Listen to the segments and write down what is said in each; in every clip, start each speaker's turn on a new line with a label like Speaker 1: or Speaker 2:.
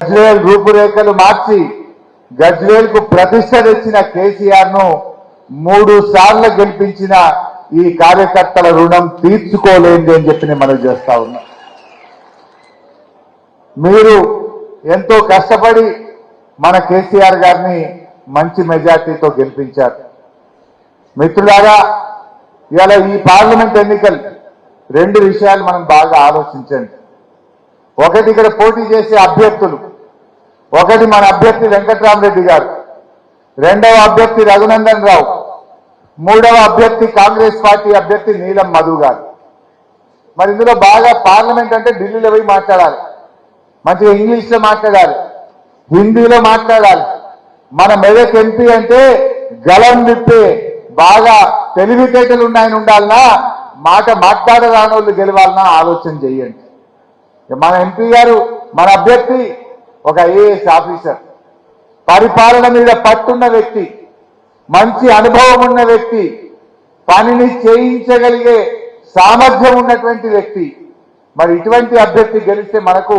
Speaker 1: గజ్వేల్ రూపురేఖలు మార్చి గజ్వేల్కు ప్రతిష్ట తెచ్చిన కేసీఆర్ను మూడు సార్లు గెలిపించిన ఈ కార్యకర్తల రుణం తీర్చుకోలేంది అని చెప్పి నేను మనం చేస్తా ఉన్నా. మీరు ఎంతో కష్టపడి మన కేసీఆర్ గారిని మంచి మెజార్టీతో గెలిపించారు. మిత్రులారా ఇవాళ ఈ పార్లమెంట్ ఎన్నికలు రెండు విషయాలు మనం బాగా ఆలోచించండి. ఒకటి ఇక్కడ పోటీ చేసే అభ్యర్థులు. ఒకటి మన అభ్యర్థి వెంకట్రామరెడ్డి గారు రెండవ అభ్యర్థి రఘునందన్ రావు మూడవ అభ్యర్థి కాంగ్రెస్ పార్టీ అభ్యర్థి నీలం మధు గారు. మరి ఇందులో బాగా పార్లమెంట్ అంటే ఢిల్లీలో పోయి మాట్లాడాలి. మంచిగా ఇంగ్లీష్లో మాట్లాడాలి. హిందీలో మాట్లాడాలి. మన మెదక్ ఎంపీ అంటే గలం విప్పే బాగా తెలివితేటలు ఉన్నాయని ఉండాలన్నా మాట మాట్లాడరాని వాళ్ళు గెలవాలన్నా ఆలోచన చేయండి. మన ఎంపీ గారు మన అభ్యర్థి ఒక ఐఏఎస్ ఆఫీసర్. పరిపాలన మీద పట్టున్న వ్యక్తి మంచి అనుభవం ఉన్న వ్యక్తి పనిని చేయించగలిగే సామర్థ్యం ఉన్నటువంటి వ్యక్తి. మరి ఇటువంటి అభ్యర్థి గెలిస్తే మనకు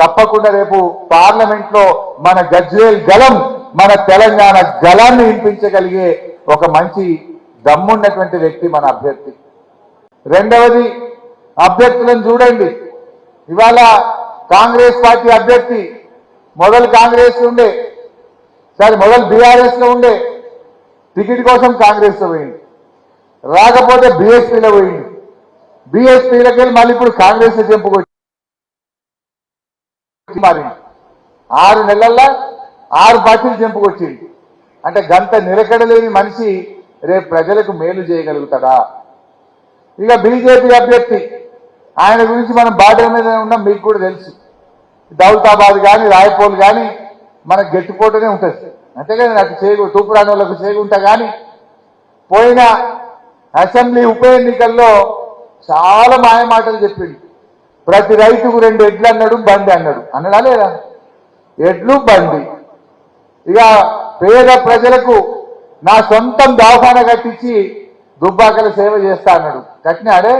Speaker 1: తప్పకుండా రేపు పార్లమెంట్లో మన గజ్వేల్ గలం మన తెలంగాణ గలాన్ని వినిపించగలిగే ఒక మంచి దమ్మున్నటువంటి వ్యక్తి మన అభ్యర్థి. రెండవది అభ్యర్థులను చూడండి. ఇవాళ కాంగ్రెస్ పార్టీ అభ్యర్థి మొదలు కాంగ్రెస్ ఉండే. సరే మొదలు బీఆర్ఎస్లో ఉండే. టికెట్ కోసం కాంగ్రెస్లో పోయింది రాకపోతే బీఎస్పీలో పోయింది బీఎస్పీలోకి వెళ్ళి మళ్ళీ ఇప్పుడు కాంగ్రెస్ చెంపుకొచ్చి మారింది ఆరు నెలల్లో ఆరు పార్టీలు చెంపుకొచ్చింది అంటే గంత నిలకడలేని మనిషి రేపు ప్రజలకు మేలు చేయగలుగుతాడా? ఇక బీజేపీ అభ్యర్థి ఆయన గురించి మనం బాధ్యత మీద ఉన్నాం మీకు కూడా తెలుసు. దౌలతాబాద్ కానీ రాయపోల్ కానీ మనకు గట్టిపోటనే ఉంటుంది. అంతేగాని నాకు చేగు తూపురాని వాళ్ళకు చేయకుంటా కానీ పోయిన అసెంబ్లీ ఉప ఎన్నికల్లో చాలా మాయమాటలు చెప్పింది ప్రతి రైతుకు రెండు ఎడ్లు అన్నాడు బండి అన్నాడు. అన్నడా లేదా? ఎడ్లు బండి. ఇక పేద ప్రజలకు నా సొంతం దవాఖాన కట్టించి దుబ్బాకల సేవ చేస్తా అన్నాడు. కట్టినాడే?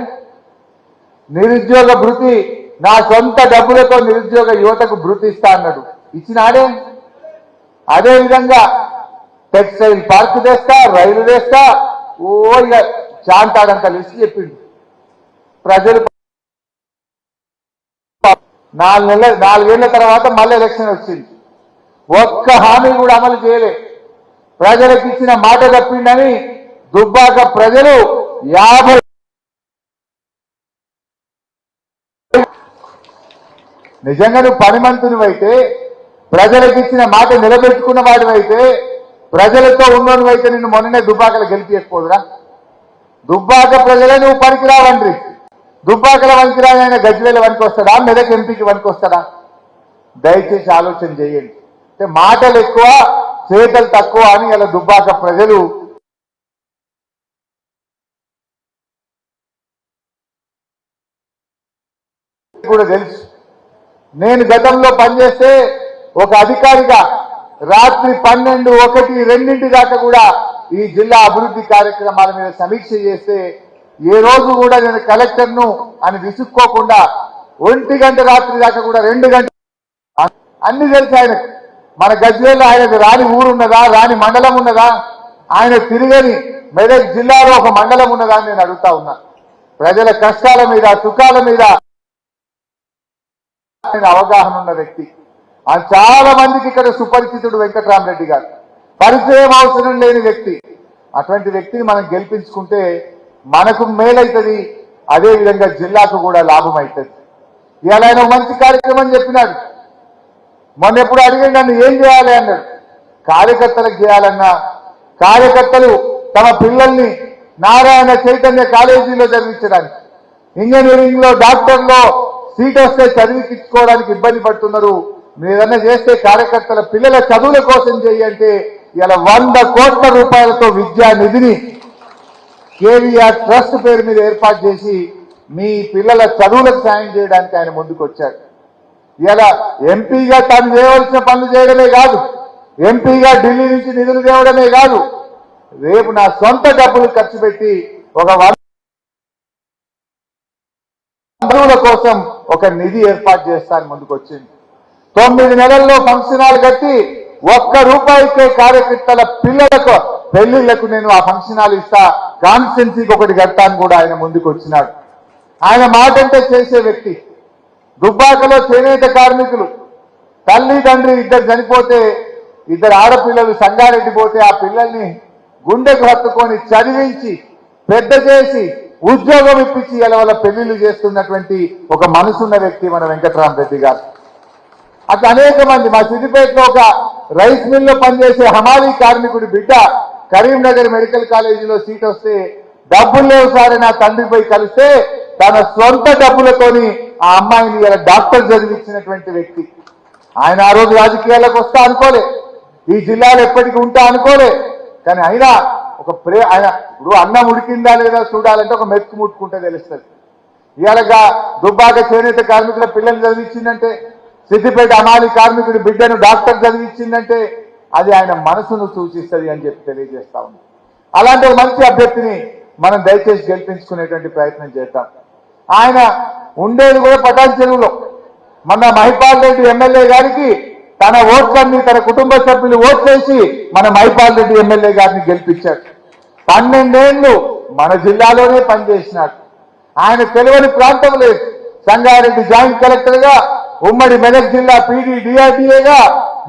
Speaker 1: నిరుద్యోగ భృతి నా సొంత డబ్బులతో నిరుద్యోగ యువతకు బృతిస్తా అన్నాడు. ఇచ్చినాడే? అదే విధంగా టెక్స్టైల్ పార్క్ తెస్తా రైలు తెస్తా ఓ ఇక చాంతాడంత లిస్ట్ చెప్పిండు. ప్రజలు నాలుగు నెలల నాలుగేళ్ళ తర్వాత మళ్ళీ ఎలక్షన్ వచ్చింది. ఒక్క హామీ కూడా అమలు చేయలే. ప్రజలకు ఇచ్చిన మాట తప్పిండని దుబ్బాక ప్రజలు యాభై నిజంగా నువ్వు పనిమంతునివైతే ప్రజలకు ఇచ్చిన మాట నిలబెట్టుకున్న వాడివైతే ప్రజలతో ఉన్నోనివైతే నిన్ను మొన్ననే దుబ్బాకలు గెలిపించకపోదురా దుబ్బాక ప్రజలే నువ్వు పనికిరావండ్రి. దుబ్బాకల వనికిరాని ఆయన గజ్వేల వనికి వస్తాడా మెదక్ ఎంపీకి వనికి వస్తాడా దయచేసి ఆలోచన చేయండి. అంటే మాటలు ఎక్కువ చేతలు తక్కువ అని ఇలా దుబ్బాక ప్రజలు కూడా తెలుసు. నేను గతంలో పనిచేస్తే ఒక అధికారిగా రాత్రి పన్నెండు ఒకటి రెండింటి దాకా కూడా ఈ జిల్లా అభివృద్ధి కార్యక్రమాల మీద సమీక్ష చేస్తే ఏ రోజు కూడా నేను కలెక్టర్ను అని విసుక్కోకుండా ఒంటి గంట రాత్రి దాకా కూడా రెండు గంటలు అన్ని తెలుసు ఆయనకు. మన గజ్వేల్లో ఆయనకు రాని ఊరున్నదా రాని మండలం ఉన్నదా? ఆయన తిరిగని మెదక్ జిల్లాలో ఒక మండలం ఉన్నదా అని నేను అడుగుతా ఉన్నా. ప్రజల కష్టాల మీద సుఖాల మీద అవగాహన ఉన్న వ్యక్తి. చాలా మందికి ఇక్కడ సుపరిచితుడు వెంకట్రామరెడ్డి గారు. పరిచయం అవసరం లేని వ్యక్తి. అటువంటి వ్యక్తిని మనం గెలిపించుకుంటే మనకు మేలైతుంది అదే విధంగా జిల్లాకు కూడా లాభం అవుతుంది ఇవాళ ఆయన మంచి కార్యక్రమం చెప్పినాడు. మొన్న ఎప్పుడు అడిగాడు నన్ను ఏం చేయాలి? అన్నాడు. కార్యకర్తలకు చేయాలన్నా కార్యకర్తలు తమ పిల్లల్ని నారాయణ చైతన్య కాలేజీలో చదివించడానికి ఇంజనీరింగ్లో డాక్టర్లో సీట్ వస్తే చదివించుకోవడానికి ఇబ్బంది పడుతున్నారు. మీరన్నా చేస్తే కార్యకర్తల పిల్లల చదువుల కోసం చేయంటే ఇలా వంద కోట్ల రూపాయలతో విద్యా నిధిని కేవీఆర్ ట్రస్ట్ పేరు మీద ఏర్పాటు చేసి మీ పిల్లల చదువులకు సాయం చేయడానికి ఆయన ముందుకు వచ్చాడు ఇలా ఎంపీగా తను చేయవలసిన పనులు చేయడమే కాదు ఎంపీగా ఢిల్లీ నుంచి నిధులు తేవడమే కాదు రేపు నా సొంత డబ్బులు ఖర్చు పెట్టి ఒక కోసం ఒక నిధి ఏర్పాటు చేస్తాను ముందుకు వచ్చింది తొమ్మిది నెలల్లో ఫంక్షన్ హాల్ కట్టి ఒక్క రూపాయికే కార్యకర్తల పిల్లలకు పెళ్ళిళ్ళకు నేను ఆ ఫంక్షనాలు ఇస్తా కాన్స్టెన్సీకి ఒకటి కట్టాను కూడా ఆయన ముందుకు వచ్చినాడు ఆయన మాట అంటే చేసే వ్యక్తి దుబ్బాకలో చేనేత కార్మికులు తల్లి తండ్రి ఇద్దరు చనిపోతే ఇద్దరు ఆడపిల్లలు సంగారెడ్డి పోతే ఆ పిల్లల్ని గుండెకు హత్తుకొని చదివించి పెద్ద చేసి ఉద్యోగం ఇప్పించి ఇలా వాళ్ళ పెళ్ళిళ్ళు చేస్తున్నటువంటి ఒక మనసున్న వ్యక్తి మన వెంకటరామరెడ్డి గారు. అట్లా అనేక మంది మా సిద్దిపేటలో ఒక రైస్ మిల్లో పనిచేసే హమాలీ కార్మికుడి బిడ్డ కరీంనగర్ మెడికల్ కాలేజీలో సీట్ వస్తే డబ్బులు లేవు సార్ నా తండ్రి పోయి కలిస్తే తన సొంత డబ్బులతోని ఆ అమ్మాయిని ఇలా డాక్టర్ చదివించినటువంటి వ్యక్తి. ఆయన ఆ రోజు రాజకీయాలకు వస్తా అనుకోలే. ఈ జిల్లాలో ఎప్పటికీ ఉంటా అనుకోలే. కానీ అయినా ఒక ప్రే ఆయన ఇప్పుడు అన్నం ఉడికిందా లేదా చూడాలంటే ఒక మెతుకు ముట్టుకుంటే తెలుస్తుంది. ఇలాగా దుబ్బాక చేనేత కార్మికుల పిల్లలు చదివించిందంటే సిద్దిపేట అమాలి కార్మికుడి బిడ్డను డాక్టర్ చదివించిందంటే అది ఆయన మనసును సూచిస్తుంది అని చెప్పి తెలియజేస్తా ఉంది అలాంటి మంచి అభ్యర్థిని మనం దయచేసి గెలిపించుకునేటువంటి ప్రయత్నం చేద్దాం. ఆయన ఉండేది కూడా పటాన్ చెరువులో. మన మహిపాల్ రెడ్డి ఎమ్మెల్యే గారికి తన ఓట్లన్నీ తన కుటుంబ సభ్యులు ఓట్లేసి మన మైపాల్ రెడ్డి ఎమ్మెల్యే గారిని గెలిపించాడు. పన్నెండేళ్ళు మన జిల్లాలోనే పనిచేసినాడు. ఆయన తెలియని ప్రాంతం లేదు. సంగారెడ్డి జాయింట్ కలెక్టర్గా ఉమ్మడి మెదక్ జిల్లా పీడీ డిఆర్డీఏగా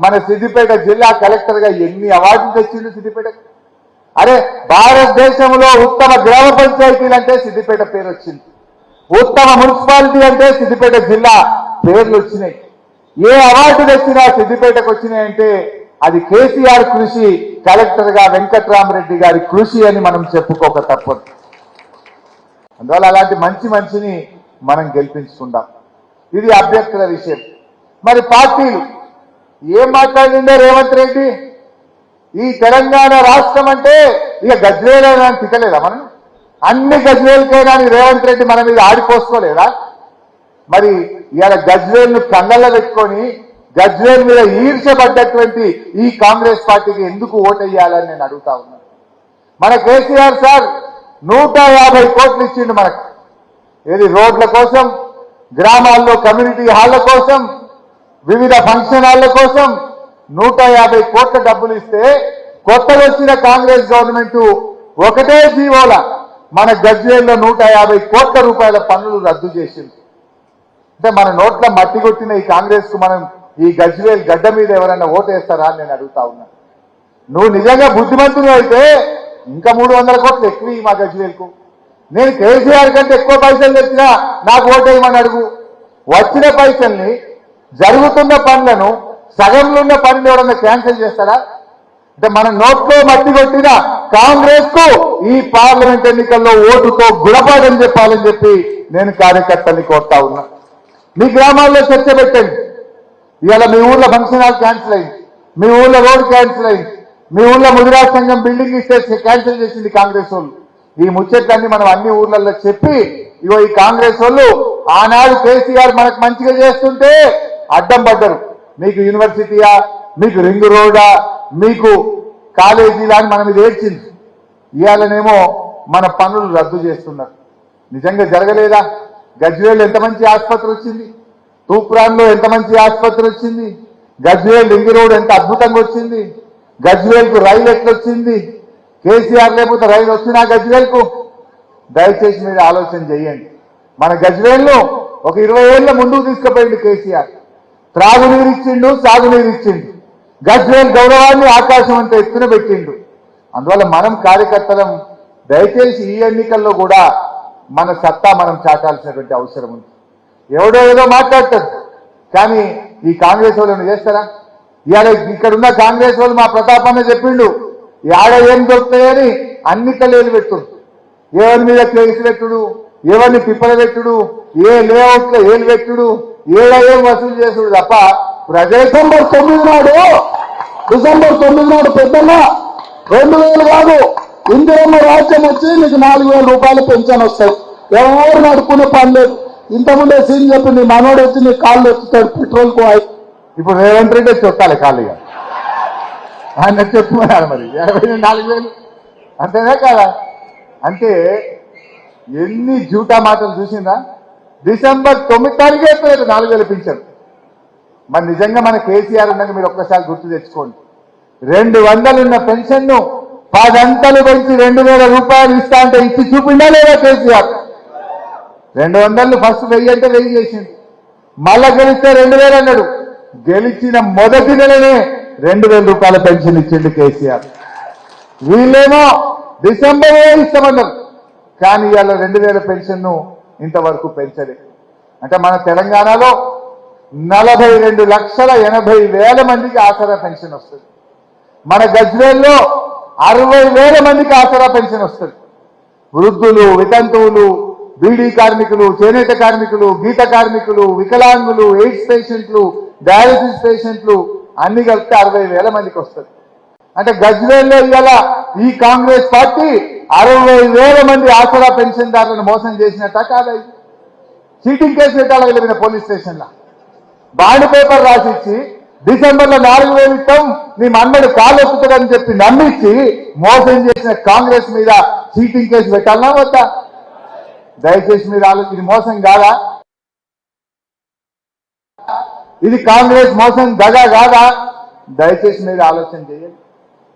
Speaker 1: మన సిద్దిపేట జిల్లా కలెక్టర్గా ఎన్ని అవార్డులు తెచ్చింది సిద్దిపేట? అరే భారతదేశంలో ఉత్తమ గ్రామ పంచాయతీలు అంటే సిద్దిపేట పేరు వచ్చింది ఉత్తమ మున్సిపాలిటీ అంటే సిద్దిపేట జిల్లా పేర్లు వచ్చినాయి. ఏ అవార్డు తెచ్చినా సిద్దిపేటకు వచ్చినాయంటే అది కేసీఆర్ కృషి కలెక్టర్గా వెంకట్రామరెడ్డి గారి కృషి అని మనం చెప్పుకోక తప్పదు. అందువల్ల అలాంటి మంచి మనిషిని మనం గెలిపించుకుందాం. ఇది అభ్యర్థుల విషయం. మరి పార్టీలు ఏం మాట్లాడిందో రేవంత్ రెడ్డి? ఈ తెలంగాణ రాష్ట్రం అంటే ఇక గజ్వేలైనా తిట్టలేదా మనం? అన్ని గజ్వేలకైనా రేవంత్ రెడ్డి మన మీద ఆడిపోసుకోలేదా? మరి ఇవాళ గజ్వేల్ను కండల్లో పెట్టుకొని గజ్వేల్ మీద ఈర్చబడ్డటువంటి ఈ కాంగ్రెస్ పార్టీకి ఎందుకు ఓటేయాలని నేను అడుగుతా ఉన్నాను మన కేసీఆర్ సార్ నూట యాభై కోట్లు ఇచ్చిండు మనకు. ఏది రోడ్ల కోసం గ్రామాల్లో కమ్యూనిటీ హాళ్ళ కోసం వివిధ ఫంక్షన్ హాళ్ళ కోసం నూట యాభై కోట్ల డబ్బులు ఇస్తే కొత్తగా వచ్చిన కాంగ్రెస్ గవర్నమెంట్ ఒకటే జీవోల మన గజ్వేల్లో నూట యాభై కోట్ల రూపాయల పన్నులు రద్దు చేసింది. అంటే మన నోట్ల మట్టి కొట్టిన ఈ కాంగ్రెస్ మనం ఈ గజ్వేల్ గడ్డ మీద ఎవరైనా ఓటేస్తారా అని నేను అడుగుతా ఉన్నా. నువ్వు నిజంగా బుద్ధిమంతుడు అయితే ఇంకా మూడు వందల కోట్లు ఎక్కువ మా గజ్వేల్కు. నేను కేసీఆర్ కంటే ఎక్కువ పైసలు తెచ్చినా నాకు ఓటేయమని అడుగు. వచ్చిన పైసల్ని జరుగుతున్న పనులను సగంలో ఉన్న పనులు ఎవరన్నా క్యాన్సిల్ చేస్తారా? అంటే మన నోట్లో మట్టి కొట్టిన కాంగ్రెస్కు ఈ పార్లమెంట్ ఎన్నికల్లో ఓటుతో గుణపాఠం చెప్పాలని చెప్పి నేను కార్యకర్తల్ని కోరుతా ఉన్నా. మీ గ్రామాల్లో చర్చ పెట్టండి. ఇవాళ మీ ఊర్లో ఫంక్షన్ హాల్ క్యాన్సిల్ అయింది మీ ఊర్లో రోడ్ క్యాన్సిల్ అయింది మీ ఊర్లో ముదిరా సంఘం బిల్డింగ్ ఇస్తే క్యాన్సిల్ చేసింది కాంగ్రెస్ వాళ్ళు. ఈ ముచ్చట్లన్నీ మనం అన్ని ఊర్లలో చెప్పి ఇగో ఈ కాంగ్రెస్ వాళ్ళు ఆనాడు కేసీఆర్ మనకు మంచిగా చేస్తుంటే అడ్డం పడ్డరు. మీకు యూనివర్సిటీయా మీకు రింగ్ రోడా మీకు కాలేజీలా అని మనం ఇది ఏడ్చింది. ఇవాళనేమో మన పనులు రద్దు చేస్తున్నారు. నిజంగా జరగలేదా? గజ్వేల్ ఎంత మంచి ఆసుపత్రి వచ్చింది? తూప్రాన్లో ఎంత మంచి ఆసుపత్రి వచ్చింది? గజ్వేల్ లింగి రోడ్ ఎంత అద్భుతంగా వచ్చింది? గజ్వేల్కు రైలు ఎట్లొచ్చింది? కేసీఆర్ లేకపోతే రైలు వచ్చినా గజ్వేల్కు? దయచేసి మీరు ఆలోచన చేయండి. మన గజ్వేల్ను ఒక ఇరవై ఏళ్ళ ముందుకు తీసుకుపోయింది కేసీఆర్. త్రాగునీరు ఇచ్చిండు సాగునీరు ఇచ్చిండు. గజ్వేల్ గౌరవాన్ని ఆకాశం అంత ఎత్తున పెట్టిండు. అందువల్ల మనం కార్యకర్తలం దయచేసి ఈ ఎన్నికల్లో కూడా మన సత్తా మనం చాటాల్సినటువంటి అవసరం ఉంది. ఎవడో ఏదో మాట్లాడతారు కానీ ఈ కాంగ్రెస్ వాళ్ళు చేస్తారా? ఇవాళ ఇక్కడున్న కాంగ్రెస్ వాళ్ళు మా ప్రతాపన్న చెప్పిండు ఆడ ఏం దొరుకుతాయని అన్ని కలేలు పెట్టుడు. ఎవరి మీద కేసు పెట్టుడు ఎవరిని పిప్పల పెట్టుడు ఏ లేఅవుట్లో ఏలు పెట్టుడు ఏడ ఏం వసూలు చేసుడు తప్ప ప్రదేశంలో
Speaker 2: డిసెంబర్ తొమ్మిది నాడు డిసెంబర్ తొమ్మిది నాడు పెద్దన్న రెండు వేలు కాదు. ఇందిరమ్మ రాజ్యం వచ్చి నీకు నాలుగు వేల రూపాయలు పెన్షన్ వస్తాయి ఎవరు నడుపుకునే పని లేదు. ఇంతకుముందే సీన్ చెప్పి నీ మనోడు వచ్చి నీ కాళ్ళు ఎత్తుతాడు పెట్రోల్కు
Speaker 1: ఇప్పుడు రేవంత్ రెడ్డి చుట్టాలి ఖాళీగా ఆయన చెప్పుకున్నాడు మరి. ఇరవై నాలుగు వేలు? అంతేనా కాదా? అంటే ఎన్ని జూటా మాటలు చూసిందా? డిసెంబర్ తొమ్మిది తారీఖు అయిపోయారు నాలుగు వేలు పెన్షన్ మరి నిజంగా మన కేసీఆర్ ఉన్నాక మీరు ఒక్కసారి గుర్తు తెచ్చుకోండి. రెండు వందలున్న పెన్షన్ను పదంతలు పెంచి రెండు వేల రూపాయలు ఇస్తా అంటే ఇచ్చి చూపిండా లేదా కేసీఆర్? రెండు వందలు ఫస్ట్ వెయ్యి అంటే వెయ్యి చేసింది మళ్ళా గెలిస్తే రెండు వేలు అన్నాడు. గెలిచిన మొదటి నెలనే రెండు వేల రూపాయల పెన్షన్ ఇచ్చిండు కేసీఆర్. వీళ్ళేమో డిసెంబర్ ఇస్తామన్నారు. కానీ ఇవాళ రెండు వేల పెన్షన్ను ఇంతవరకు పెంచలే. అంటే మన తెలంగాణలో నలభై రెండు లక్షల ఎనభై వేల మందికి ఆసరా పెన్షన్ వస్తుంది. మన గజ్వేల్లో అరవై వేల మందికి ఆసరా పెన్షన్ వస్తుంది. వృద్ధులు వితంతువులు బీడీ కార్మికులు చేనేత కార్మికులు గీత కార్మికులు వికలాంగులు ఎయిడ్స్ పేషెంట్లు డయాలసిస్ పేషెంట్లు అన్ని కలిపితే అరవై వేల మందికి వస్తుంది. అంటే గజ్వేల్లో ఇవాళ ఈ కాంగ్రెస్ పార్టీ అరవై వేల మంది ఆసరా పెన్షన్దారులను మోసం చేసినట్ట కాదా చీటింగ్ కేసు పెట్టాలి వెళ్ళిన పోలీస్ స్టేషన్లో? బాండ్ పేపర్ రాసిచ్చి డిసెంబర్లో నాలుగు వేలు ఇస్తాం నీ మన్మడు కాలు ఎక్కుతుందని చెప్పి నమ్మించి మోసం చేసిన కాంగ్రెస్ మీద చీటింగ్ కేసు పెట్టాలన్నా వద్దా? దయచేసి మీరు ఆలోచించి మోసం కాదా? ఇది కాంగ్రెస్ మోసం దగా కాదా? దయచేసి మీరు ఆలోచన చేయండి.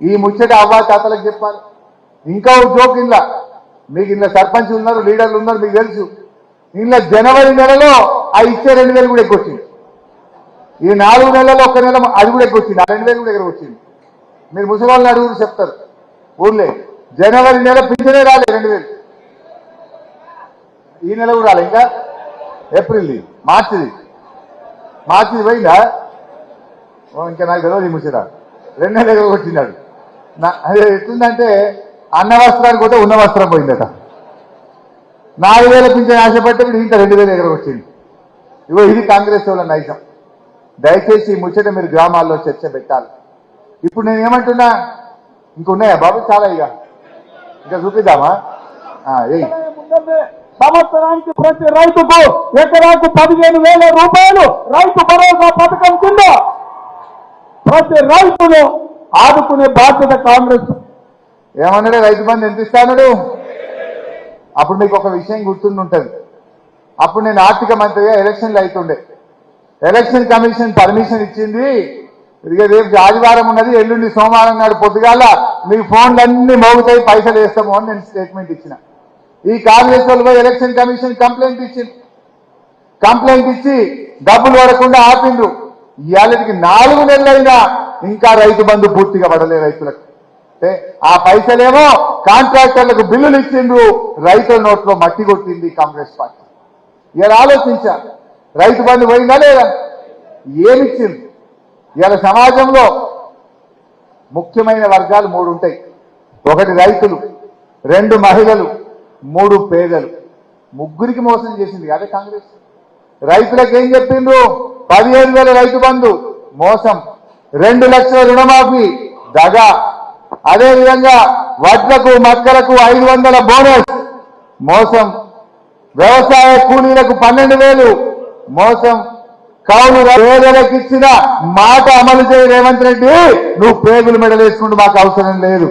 Speaker 1: ఈ ముచ్చట అవ్వా తాతలకు చెప్పాలి. ఇంకా ఒక జోక్ ఇలా మీకు ఇంట్లో సర్పంచ్ ఉన్నారు లీడర్లు ఉన్నారు మీకు తెలుసు. ఇంట్లో జనవరి నెలలో ఆ ఇచ్చే రెండు వేలు కూడా ఎక్కువ వచ్చింది ఈ నాలుగు నెలల్లో ఒక్క నెల అది కూడా ఎక్కువ వచ్చింది. ఆ రెండు వేలు కూడా ఎక్కడ వచ్చింది. మీరు ముసలి అడుగురు చెప్తారు. ఊర్లే. జనవరి నెల పింఛనే రాలే రెండు వేలు. ఈ నెల కూడా రాలే. ఇంకా ఏప్రిల్ది మార్చిది. మార్చిది పోయిందా? ఓ, ఇంకా నాకు తెలియదు ఈ ముచ్చట రెండు నెలల ఎక్కడ వచ్చిందాడు. నా అదే ఎట్లుందంటే అన్న వస్త్రానికి పోతే ఉన్న వస్త్రం పోయిందట. నాలుగు వేల పింఛన్ ఆశపడ్డప్పుడు వీడు ఇంకా రెండు వేల దగ్గర వచ్చింది. ఇగో ఇది కాంగ్రెస్ వాళ్ళ నైజం. దయచేసి ఈ ముచ్చట మీరు గ్రామాల్లో చర్చ పెట్టాలి. ఇప్పుడు నేను ఏమంటున్నా? ఇంకున్నాయా? బాబు చాలా ఇక. ఇంకా చూపిద్దామా?
Speaker 2: సంవత్సరానికి ప్రతి రైతుకు ఎకరాకు పదిహేను వేల రూపాయలు రైతు భరోసా పథకం కింద ప్రతి రైతును ఆదుకునే బాధ్యత కాంగ్రెస్.
Speaker 1: ఏమన్నాడు? రైతు బంధు ఎంత ఇస్తాడు? అప్పుడు మీకు ఒక విషయం గుర్తుండి ఉంటుంది అప్పుడు నేను ఆర్థిక మంత్రిగా ఎలక్షన్లు అవుతుండే ఎలక్షన్ కమిషన్ పర్మిషన్ ఇచ్చింది. ఇక రేపు ఆదివారం ఉన్నది ఎల్లుండి సోమవారం నాడు పొద్దుగాల మీ ఫోన్లు అన్ని మోగుతాయి పైసలు వేస్తాము అని నేను స్టేట్మెంట్ ఇచ్చిన. ఈ కాంగ్రెస్ వాళ్ళు పోయి ఎలక్షన్ కమిషన్ కంప్లైంట్ ఇచ్చింది కంప్లైంట్ ఇచ్చి డబ్బులు పడకుండా ఆపిండ్రు ఇవాళకి నాలుగు నెలలైనా ఇంకా రైతు బంధు పూర్తిగా పడలే రైతులకు. ఆ పైసలేమో కాంట్రాక్టర్లకు బిల్లులు ఇచ్చిండ్రు రైతుల నోట్లో మట్టి కొట్టింది కాంగ్రెస్ పార్టీ. ఇలా ఆలోచించారు రైతు బంధు పోయిందా లేదా? ఏమిచ్చింది? ఇవాళ సమాజంలో ముఖ్యమైన వర్గాలు మూడు ఉంటాయి. ఒకటి రైతులు రెండు మహిళలు మూడు పేదలు. ముగ్గురికి మోసం చేసింది అదే కాంగ్రెస్. రైతులకు ఏం చెప్పిండ్రు? పదిహేను వేల రైతు బంధు మోసం. రెండు లక్షల రుణమాఫీ దగ. అదేవిధంగా వడ్లకు మక్కలకు ఐదు వందల బోనస్ మోసం. వ్యవసాయ కూలీలకు పన్నెండు వేలు మోసం. కౌలు పేదలకు ఇచ్చిన మాట అమలు చేయ రేవంత్ రెడ్డి. నువ్వు పేదలు మెడలేసుకుంటూ మాకు అవసరం లేదు.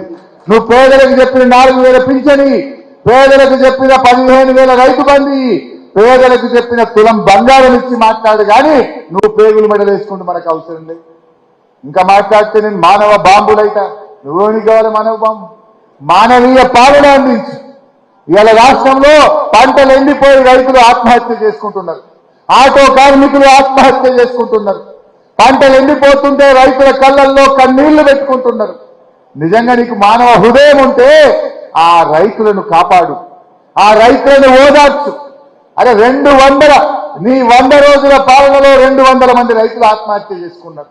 Speaker 1: నువ్వు పేదలకు చెప్పిన నాలుగు వేల పింఛని పేదలకు చెప్పిన పదిహేను వేల రైతు బంది పేదలకు చెప్పిన తులం బంగారం ఇచ్చి మాట్లాడు కానీ నువ్వు పేగులు మెడలేసుకుంటూ మనకు అవసరం లేదు. ఇంకా మాట్లాడితే నేను మానవ బాంబులైట నువ్వేమి కావాలి మానవ బాంబు? మానవీయ పాలన అందించు. ఇవాళ రాష్ట్రంలో పంటలు ఎండిపోయి రైతులు ఆత్మహత్య చేసుకుంటున్నారు. ఆటో కార్మికులు ఆత్మహత్య చేసుకుంటున్నారు. పంటలు ఎండిపోతుంటే రైతుల కళ్ళల్లో కన్నీళ్ళు పెట్టుకుంటున్నారు. నిజంగా నీకు మానవ హృదయం ఉంటే ఆ రైతులను కాపాడు. ఆ రైతులను ఓదార్చు. అరే రెండు వందల నీ వంద రోజుల పాలనలో రెండు వందల మంది రైతులు ఆత్మహత్య చేసుకున్నారు.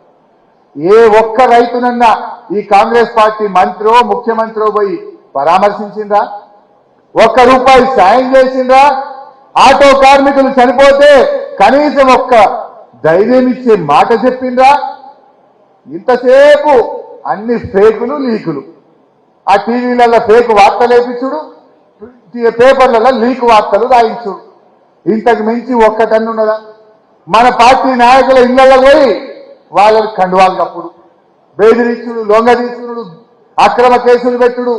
Speaker 1: ఏ ఒక్క రైతునన్నా ఈ కాంగ్రెస్ పార్టీ మంత్రో ముఖ్యమంత్రో పోయి పరామర్శించిందా? ఒక్క రూపాయి సాయం చేసిందా? ఆటో కార్మికులు చనిపోతే కనీసం ఒక్క ధైర్యం ఇచ్చే మాట చెప్పిండ్రా? ఇంతసేపు అన్ని ఫేకులు లీకులు. ఆ టీవీలలో ఫేక్ వార్తలు వేపించుడు పేపర్లలో లీక్ వార్తలు రాయించుడు. ఇంతకు మించి ఒక్కటన్ను ఉన్నదా మన పార్టీ నాయకుల ఇళ్ళలో పోయి వాళ్ళని కండువాలు కప్పుడు బెదిరించుడు లొంగదీసుడు అక్రమ కేసులు పెట్టుడు.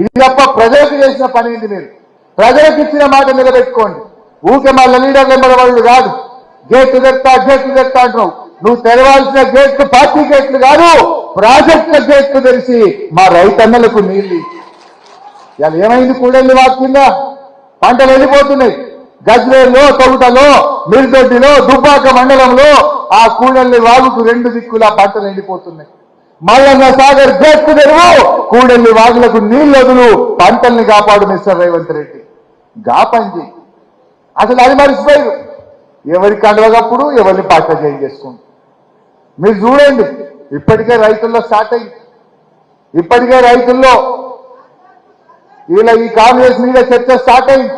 Speaker 1: ఇది తప్ప ప్రజలకు చేసిన పని ఏంటి మీరు? ప్రజలకు ఇచ్చిన మాట నిలబెట్టుకోండి. ఊకే మళ్ళీ లీడర్లు ఎంబడవాళ్ళు కాదు. గేటు తెస్తా గేటు తెస్తా అంటున్నావు నువ్వు తెరవాల్సిన గేట్లు పార్టీ గేట్లు కాదు. ప్రాజెక్టుల గేట్లు తెరిచి మా రైతన్నలకు నీళ్ళు ఇవాళ ఏమైంది కూడెళ్ళి వాకిందా పంటలు వెళ్ళిపోతున్నాయి గజ్వేల్లో తొగుటలో మిర్దొడ్డిలో దుబ్బాక మండలంలో ఆ కూడెల్లి వాగుకు రెండు దిక్కులా పంటలు ఎండిపోతున్నాయి. మల్లన్న సాగర్ గేట్లు తెరువు. కూడెల్లి వాగులకు నీళ్ళు వదులు. పంటల్ని కాపాడు మిస్టర్ రేవంత్ రెడ్డి. గా పని అసలు అది మర్చిపోయారు. ఎవరి కండవగప్పుడు ఎవరిని పాట చేంజ్ చేసుకుంటారు మీరు చూడండి ఇప్పటికే రైతుల్లో స్టార్ట్ అయింది. ఇప్పటికే రైతుల్లో వీళ్ళ ఈ కాంగ్రెస్ మీద చర్చ స్టార్ట్ అయింది.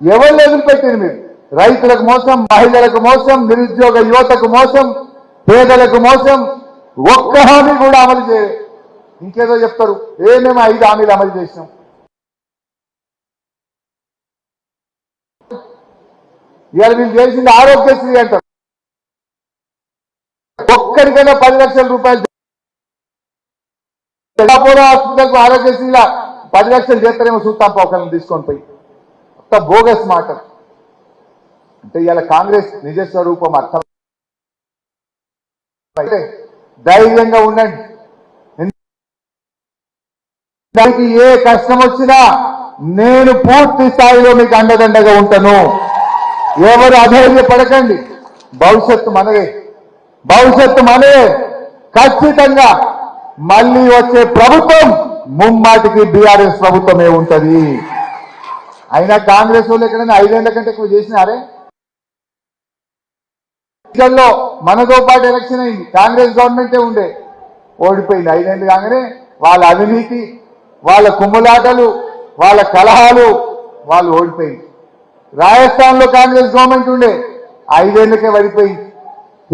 Speaker 1: ఎవరిని వదిలిపెట్టింది మీరు? రైతులకు మోసం మహిళలకు మోసం నిరుద్యోగ యువతకు మోసం పేదలకు మోసం ఒక్క హామీ కూడా అమలు చేయలేదు. ఇంకేదో చెప్తారు ఏమేమో ఐదు హామీలు అమలు చేసినాం. ఇవాళ వీళ్ళు చేసింది ఆరోగ్యశ్రీ అంటారు. ఒక్కరికైనా పది లక్షల రూపాయలు అపోలో ఆరోగ్యశ్రీలా? పది లక్షలు చేస్తారేమో చూస్తాం ఒకరిని తీసుకొని పోయి. అంత బోగస్ మాట. అంటే ఇవాళ కాంగ్రెస్ నిజ స్వరూపం అర్థం అయితే ధైర్యంగా ఉండండి. దానికి ఏ కష్టం వచ్చినా నేను పూర్తి స్థాయిలో మీకు అండదండగా ఉంటాను. ఎవరు అధైర్యపడకండి భవిష్యత్తు మనదే. భవిష్యత్తు మనదే. ఖచ్చితంగా మళ్ళీ వచ్చే ప్రభుత్వం ముమ్మాటికి బీఆర్ఎస్ ప్రభుత్వమే ఉంటది. అయినా కాంగ్రెస్ వాళ్ళు ఎక్కడైనా ఐదేళ్ళ కంటే ఎక్కువ చేసినారే? ఎన్నికల్లో మనతో పాటు ఎలక్షన్ అయింది. కాంగ్రెస్ గవర్నమెంటే ఉండే. ఓడిపోయింది. ఐదేళ్ళు కాగానే వాళ్ళ అవినీతి వాళ్ళ కుమ్ములాటలు వాళ్ళ కలహాలు వాళ్ళు ఓడిపోయింది. రాజస్థాన్లో కాంగ్రెస్ గవర్నమెంట్ ఉండే. ఐదేళ్ళకే పడిపోయింది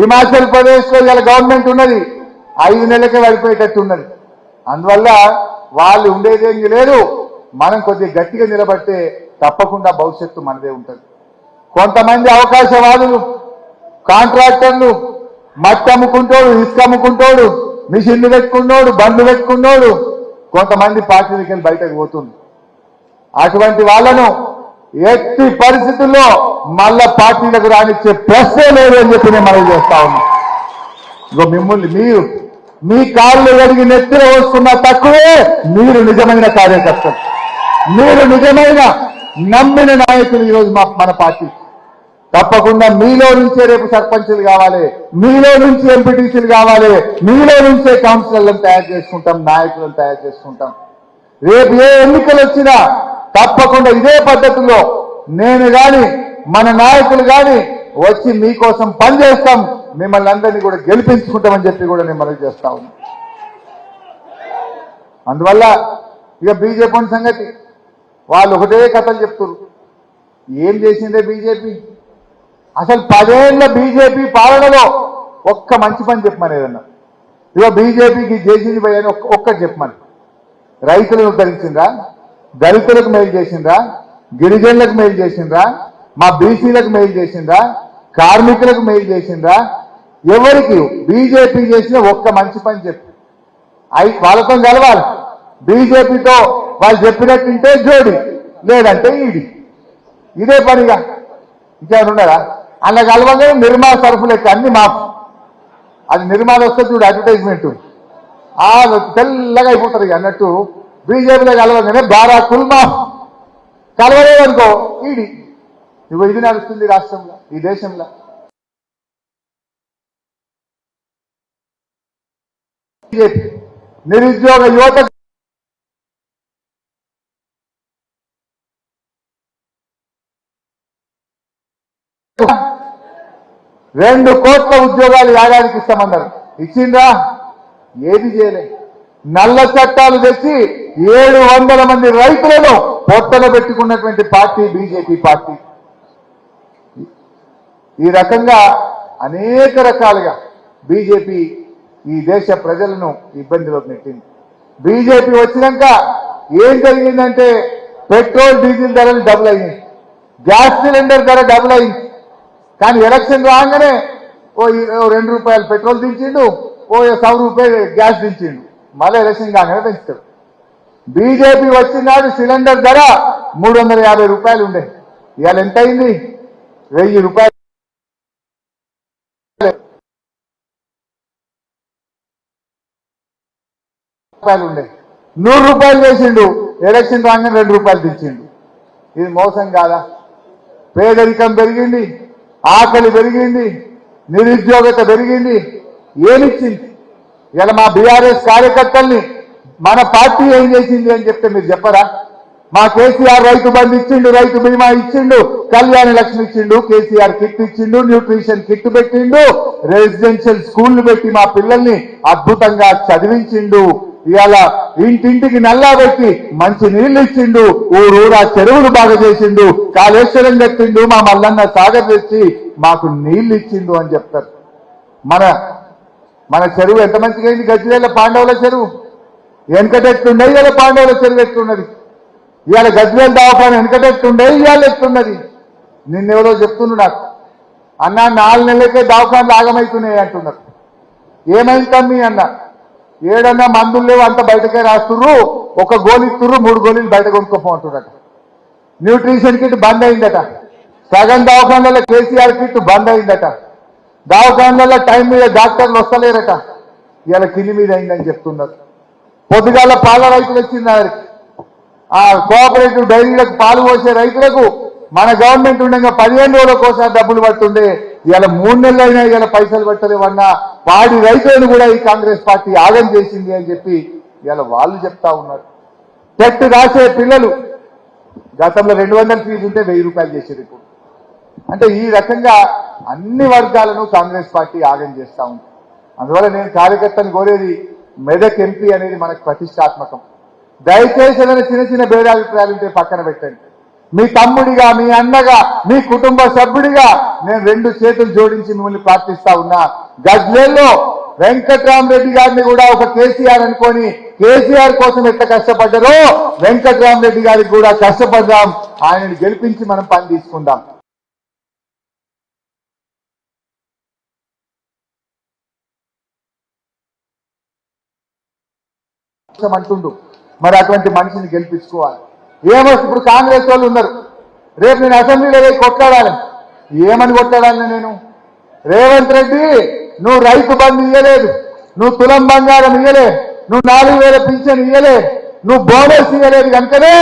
Speaker 1: హిమాచల్ ప్రదేశ్లో గవర్నమెంట్ ఉన్నది. ఐదు నెలలకే పడిపోయేటట్టు ఉన్నది. అందువల్ల వాళ్ళు ఉండేదేం లేదు. మనం కొద్దిగా గట్టిగా నిలబడితే తప్పకుండా భవిష్యత్తు మనదే ఉంటుంది. కొంతమంది అవకాశవాదులు కాంట్రాక్టర్లు మట్టి అమ్ముకుంటోడు ఇసుక అమ్ముకుంటోడు మిషన్లు పెట్టుకున్నోడు బండ్లు పెట్టుకున్నోడు కొంతమంది పార్టీలకి వెళ్ళి బయటకు పోతుంది. అటువంటి వాళ్ళను ఎట్టి పరిస్థితుల్లో మళ్ళా పార్టీలకు రానిచ్చే ప్రశ్నే లేదు అని చెప్పి నేను మనం చేస్తా ఉన్నా. మిమ్మల్ని మీరు మీ కాళ్ళు కడిగి నెత్తిన వస్తున్న తక్కువే మీరు నిజమైన కార్యకర్తలు. మీరు నిజమైన నమ్మిన నాయకులు ఈరోజు మా మన పార్టీ. తప్పకుండా మీలో నుంచే రేపు సర్పంచులు కావాలి మీలో నుంచి ఎంపీటీసీలు కావాలి మీలో నుంచే కౌన్సిలర్లను తయారు చేసుకుంటాం నాయకులను తయారు చేసుకుంటాం. రేపు ఏ ఎన్నికలు వచ్చినా తప్పకుండా ఇదే పద్ధతిలో నేను గాని మన నాయకులు గాని వచ్చి మీకోసం పనిచేస్తాం. మిమ్మల్ని అందరినీ కూడా గెలిపించుకుంటామని చెప్పి కూడా నేను మనవి చేస్తా ఉన్నా. అందువల్ల ఇక బీజేపీ సంగతి. వాళ్ళు ఒకటే కథలు చెప్తున్నారు ఏం చేసిందే బీజేపీ? అసలు పదేళ్ళ బీజేపీ పాలనలో ఒక్క మంచి పని చెప్పమని ఏదన్నా. ఇక బీజేపీకి చేసింది అని ఒక్క ఒక్కటి చెప్పమని. రైతులను ఉద్ధరించిందా? దళితులకు మేలు చేసిండ్రా గిరిజనులకు మేలు చేసిండ్రా మా బీసీలకు మేలు చేసిండ్రా కార్మికులకు మేలు చేసిండ్రా. ఎవరికి? బీజేపీ చేసిన ఒక్క మంచి పని చెప్పు. అయి వాళ్ళతో కలవాలి. బీజేపీతో వాళ్ళు చెప్పినట్టుంటే జోడి లేదంటే ఈడి. ఇదే పనిగా. ఇంకేమైనా ఉన్నారా? అన్న కలవగానే నిర్మా సరుకులు ఎక్క అన్ని మాఫ్ అది నిర్మాణ వస్తే చూడు అడ్వర్టైజ్మెంట్ ఆ తెల్లగా అయిపోతారు ఇక అన్నట్టు బీజేపీలో కలవగానే బారా కుల్మా. కలవలేదనుకో ఈడి. ఇగో ఇది నడుస్తుంది రాష్ట్రంలో ఈ దేశంలో. బీజేపీ. నిరుద్యోగ యువత రెండు కోట్ల ఉద్యోగాలు యాగానికి ఇస్తామన్నారు. ఇచ్చిందా ఏది చేయలేదు నల్ల చట్టాలు తెచ్చి ఏడు వందల మంది రైతులను పొట్టలు పెట్టుకున్నటువంటి పార్టీ బీజేపీ పార్టీ. ఈ రకంగా అనేక రకాలుగా బీజేపీ ఈ దేశ ప్రజలను ఇబ్బందిలోకి నెట్టింది. బీజేపీ వచ్చినాక ఏం జరిగిందంటే పెట్రోల్ డీజిల్ ధరలు డబుల్ అయ్యింది గ్యాస్ సిలిండర్ ధర డబుల్ అయింది. కానీ ఎలక్షన్ రాగానే ఓ ఓ రెండు రూపాయలు పెట్రోల్ దించిండు ఓ సవ రూపాయలు గ్యాస్ దించిండు. మళ్ళీ ఎలక్షన్ కాగానే పెంచుతాడు బీజేపీ వచ్చినాడు సిలిండర్ ధర మూడు వందల యాభై రూపాయలు ఉండే. ఇవాళ ఎంత అయింది వెయ్యి రూపాయలు. రూపాయలు ఉండే. నూరు రూపాయలు వేసిండు. ఎలక్షన్ రాగానే రెండు రూపాయలు తెచ్చిండు. ఇది మోసం కాదా? పేదరికం పెరిగింది. ఆకలి పెరిగింది. నిరుద్యోగత పెరిగింది. ఏమిచ్చింది? ఇలా మా బీఆర్ఎస్ కార్యకర్తల్ని మన పార్టీ ఏం చేసింది అని చెప్తే మీరు చెప్పరా? మా కేసీఆర్ రైతు బంధు ఇచ్చిండు రైతు బీమా ఇచ్చిండు కళ్యాణ లక్ష్మి ఇచ్చిండు కేసీఆర్ కిట్ ఇచ్చిండు న్యూట్రిషన్ కిట్ పెట్టిండు రెసిడెన్షియల్ స్కూళ్ళు పెట్టి మా పిల్లల్ని అద్భుతంగా చదివించిండు. ఇవాళ ఇంటింటికి నల్లా పెట్టి మంచి నీళ్ళు ఇచ్చిండు ఊరూరా చెరువులు బాగా చేసిండు కాళేశ్వరం కట్టిండు మా మల్లన్న సాగర్ తెచ్చి మాకు నీళ్ళు ఇచ్చిండు అని చెప్తారు. మన మన చెరువు ఎంత మంచిగా అయింది? గజ్వేల పాండవుల చెరువు. వెనకటెట్టుండే ఇవాళ పాండవుల చెరువు ఎట్టున్నది ఇవాళ గజ్వేల్ దవాఖాన వెనకటెట్టుండే ఇవాళ ఎట్లున్నది నిన్నెవరో చెప్తుండు నాకు. అన్న నాలుగు నెలలకే దవాఖానలు ఆగమవుతున్నాయి అంటున్నారు. ఏమైంది తమ్మి అన్న? ఏడన్నా మందులు లేవు అంత బయటకే రాస్తుర్రు. ఒక గోలు ఇస్తుర్రు మూడు గోళీలు బయట కొనుక్కోపోతుండట న్యూట్రిషన్ కిట్ బంద్ అయిందట. సగం దవాఖానలలో కేసీఆర్ కిట్ బంద్ అయిందట. దవాఖానలలో టైం మీద డాక్టర్లు వస్తలేరట. ఇవాళ కింది మీద అయిందని చెప్తున్నారు. పొద్దుగాల పాల రైతులు వచ్చింది వారికి ఆ కోఆపరేటివ్ డైరీలకు పాలు పోసే రైతులకు మన గవర్నమెంట్ ఉండగా పదిహేను రోజులకు ఒకసారి డబ్బులు పడుతుండే. ఇవాళ మూడు నెలలు అయినా ఇవాళ పైసలు పట్టలేవన్నా. వాడి రైతులను కూడా ఈ కాంగ్రెస్ పార్టీ ఆగం చేసింది అని చెప్పి ఇలా వాళ్ళు చెప్తా ఉన్నారు. టెట్ రాసే పిల్లలు గతంలో రెండు వందల ఫీజు ఉంటే వెయ్యి రూపాయలు చేసేది ఇప్పుడు. అంటే ఈ రకంగా అన్ని వర్గాలను కాంగ్రెస్ పార్టీ ఆగం చేస్తూ ఉంది. అందువల్ల నేను కార్యకర్తను కోరేది మెదక్ ఎంపీ అనేది మనకు ప్రతిష్టాత్మకం. దయచేసి ఏదైనా చిన్న చిన్న భేదాభిప్రాయాలు ఉంటే పక్కన పెట్టండి. మీ తమ్ముడిగా మీ అన్నగా మీ కుటుంబ సభ్యుడిగా నేను రెండు చేతులు జోడించి మిమ్మల్ని ప్రార్థిస్తా ఉన్నా. గజ్వేల్లో వెంకట్రామరెడ్డి గారిని కూడా ఒక కేసీఆర్ అనుకొని కేసీఆర్ కోసం ఎంత కష్టపడ్డారో వెంకట్రామరెడ్డి గారికి కూడా కష్టపడ్డాం. ఆయనని గెలిపించి మనం పని తీసుకుందాం. అంటుండు మరి అటువంటి మనిషిని గెలిపించుకోవాలి. ఏమో ఇప్పుడు కాంగ్రెస్ వాళ్ళు ఉన్నారు. రేపు నేను అసెంబ్లీలో పోయి కొట్లాడాలి. ఏమని కొట్లాడాలి నేను? రేవంత్ రెడ్డి నువ్వు రైతు బంధు ఇయ్యలేదు. నువ్వు తులం బంగారం ఇయ్యలే. నువ్వు నాలుగు వేల పింఛన్ ఇయ్యలే. నువ్వు బోనస్ ఇయ్యలేదు కనుకనే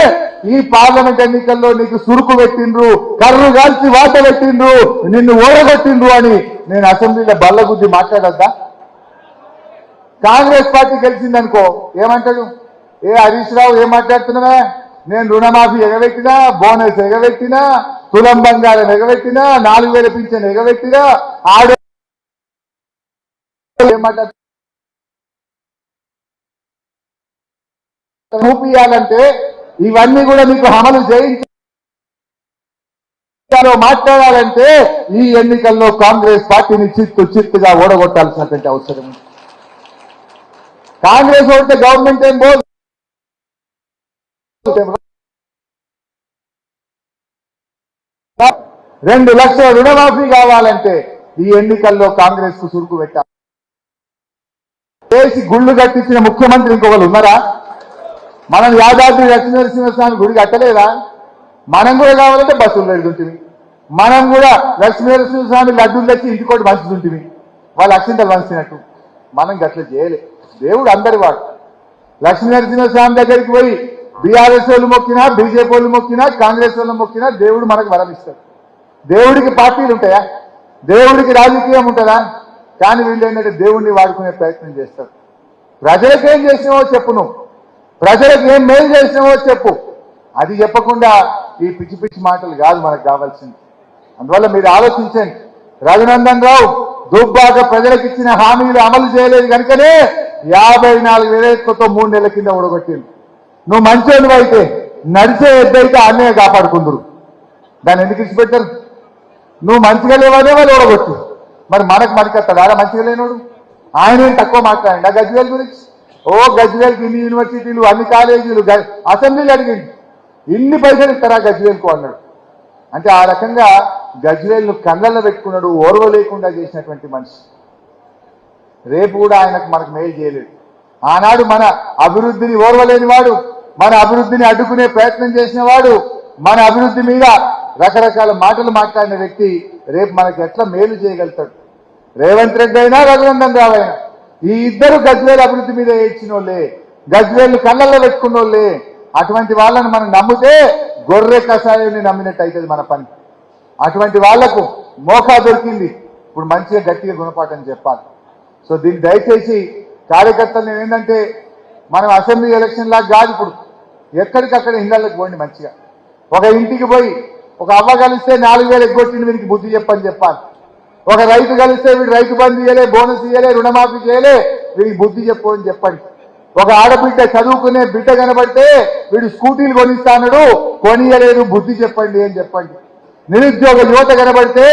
Speaker 1: ఈ పార్లమెంట్ ఎన్నికల్లో నీకు సురుకు పెట్టిండ్రు కర్రు కాల్చి వాత పెట్టిండ్రు నిన్ను ఓడగొట్టిండ్రు అని నేను అసెంబ్లీలో బల్లగుద్ది మాట్లాడద్దా? కాంగ్రెస్ పార్టీ గెలిచిందనుకో ఏమంటాడు ఏ హరీష్ రావు ఏం మాట్లాడుతున్నావా నేను రుణమాఫీ ఎగబెట్టినా బోనస్ ఎగబెట్టినా తులం బంగారం ఎగబెట్టినా నాలుగు వేల పింఛన్ ఎగబెట్టినా ఆడే ఏం చూపియాలంటే ఇవన్నీ కూడా మీకు అమలు చేయించి మాట్లాడాలంటే ఈ ఎన్నికల్లో కాంగ్రెస్ పార్టీని చిత్తు చిత్తుగా ఓడగొట్టాల్సినటువంటి అవసరం ఉంది. కాంగ్రెస్ ఓడితే గవర్నమెంట్ ఏం పోదు రెండు లక్షల రుణమాఫీ కావాలంటే ఈ ఎన్నికల్లో కాంగ్రెస్కు సురుకు పెట్టాలి. చేసి గుళ్ళు కట్టించిన ముఖ్యమంత్రి ఇంకొకరు ఉన్నారా? మనం యాదాద్రి లక్ష్మీనరసింహస్వామి గుడి కట్టలేదా? మనం కూడా కావాలంటే బస్సులు పెడుతుంటుంది మనం కూడా లక్ష్మీనరసింహస్వామి లడ్డూలు తెచ్చి ఇంటికోటి పంచుతుంటుంది వాళ్ళు అక్షింతలు పంచినట్టు. మనం గట్ల చేయలేదు దేవుడు అందరి వాడు. లక్ష్మీనరసింహస్వామి దగ్గరికి పోయి బీఆర్ఎస్ వాళ్ళు మొక్కినా బీజేపీ వాళ్ళు మొక్కినా కాంగ్రెస్ వాళ్ళు మొక్కినా దేవుడు మనకు వరమిస్తాడు దేవుడికి పార్టీలు ఉంటాయా? దేవుడికి రాజకీయం ఉంటుందా? కానీ వీళ్ళు ఏంటంటే దేవుడిని వాడుకునే ప్రయత్నం చేస్తారు. ప్రజలకు ఏం చేసినావో చెప్పు నువ్వు. ప్రజలకు ఏం మేలు చేసినావో చెప్పు. అది చెప్పకుండా ఈ పిచ్చి పిచ్చి మాటలు కాదు మనకు కావాల్సింది. అందువల్ల మీరు ఆలోచించండి. రఘునందన్ రావు దుబ్బాక ప్రజలకు ఇచ్చిన హామీలు అమలు చేయలేదు కనుకనే యాభై నాలుగు వేలతో మూడు నెలల కింద ఊడగొట్టింది నువ్వు మంచోడు అయితే నడిచే ఎద్దైతే అన్నయ్య కాపాడుకుందరు. దాన్ని ఎందుకు ఇచ్చిపెట్టారు? నువ్వు మంచిగా లేవనే వాళ్ళు మరి మనకు మనకి ఆడ మంచిగా లేనోడు? ఆయన ఏం తక్కువ మాట్లాడండి? ఆ గజ్వేల్ గురించి? ఓ గజ్వేల్కి ఇన్ని యూనివర్సిటీలు అన్ని కాలేజీలు అసెంబ్లీలు అడిగింది ఇన్ని పైసలు ఇస్తారా గజ్వేల్కు అన్నాడు. అంటే ఆ రకంగా గజ్వేల్ను కందల్లో పెట్టుకున్నాడు ఓర్వ లేకుండా చేసినటువంటి మనిషి. రేపు కూడా ఆయనకు మనకు మేలు చేయలేదు. ఆనాడు మన అభివృద్ధిని ఓర్వలేని వాడు మన అభివృద్ధిని అడ్డుకునే ప్రయత్నం చేసిన వాడు మన అభివృద్ధి మీద రకరకాల మాటలు మాట్లాడిన వ్యక్తి రేపు మనకు ఎట్లా మేలు చేయగలుగుతాడు? రేవంత్ రెడ్డి అయినా రఘునందన్ రావు అయినా ఈ ఇద్దరు గజ్వేల్ అభివృద్ధి మీద ఏడ్చినోళ్ళే గజ్వేల్ కళ్ళల్లో పెట్టుకున్నోళ్ళే అటువంటి వాళ్ళని మనం నమ్మితే గొర్రె కషాయాన్ని నమ్మినట్టు అవుతుంది మన పని. అటువంటి వాళ్ళకు మోకా దొరికింది. ఇప్పుడు మంచిగా గట్టిగా గుణపాఠం చెప్పాలి. సో దీన్ని దయచేసి కార్యకర్తలు ఏంటంటే మనం అసెంబ్లీ ఎలక్షన్ లాగా కాదు ఇప్పుడు. ఎక్కడికక్కడ ఇళ్ళకు పోండి మంచిగా. ఒక ఇంటికి పోయి ఒక అవ్వ కలిస్తే నాలుగు వేలు ఎగ్గొట్టింది వీరికి బుద్ధి చెప్పని చెప్పాలి. ఒక రైతు కలిస్తే వీడు రైతు బంధు ఇయ్యలే బోనస్ ఇయ్యలే రుణమాఫీ చేయలే వీడికి బుద్ధి చెప్పు అని చెప్పండి. ఒక ఆడబిడ్డ చదువుకునే బిడ్డ కనబడితే వీడు స్కూటీలు కొనిస్తానడు కొనియలేదు బుద్ధి చెప్పండి అని చెప్పండి. నిరుద్యోగ యువత కనబడితే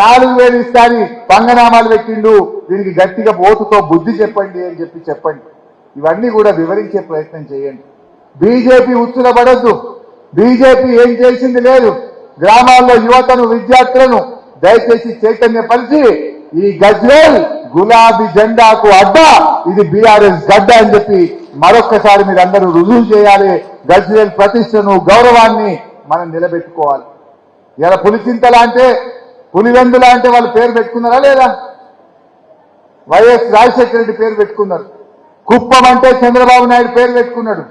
Speaker 1: నాలుగు వేలు ఇస్తాని పంగనామాలు పెట్టిండు వీడికి గట్టిగా ఓటుతో బుద్ధి చెప్పండి అని చెప్పి చెప్పండి. ఇవన్నీ కూడా వివరించే ప్రయత్నం చేయండి. బీజేపీ ఉచ్చుల పడద్దు. బీజేపీ ఏం చేసింది లేదు. గ్రామాల్లో యువతను విద్యార్థులను దయచేసి చైతన్యపరిచి ఈ గజ్వేల్ గులాబీ జెండాకు అడ్డ ఇది బీఆర్ఎస్ గడ్డ అని చెప్పి మరొక్కసారి మీరందరూ రుజువు చేయాలి. గజ్వేల్ ప్రతిష్టను గౌరవాన్ని మనం నిలబెట్టుకోవాలి. ఇలా పులిచింతలా అంటే పులివెందులా అంటే వాళ్ళు పేరు పెట్టుకున్నారా లేదా? వైఎస్ రాజశేఖర రెడ్డి పేరు పెట్టుకున్నారు. కుప్పం అంటే చంద్రబాబు నాయుడు పేరు పెట్టుకున్నాడు.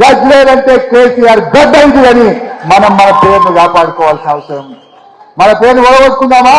Speaker 1: గజ్వేల్ అంటే కేసీఆర్ గడ్డ ఇది అని మనం మన పేరును కాపాడుకోవాల్సిన అవసరం మన పేరును ఓడగొట్టుకుందామా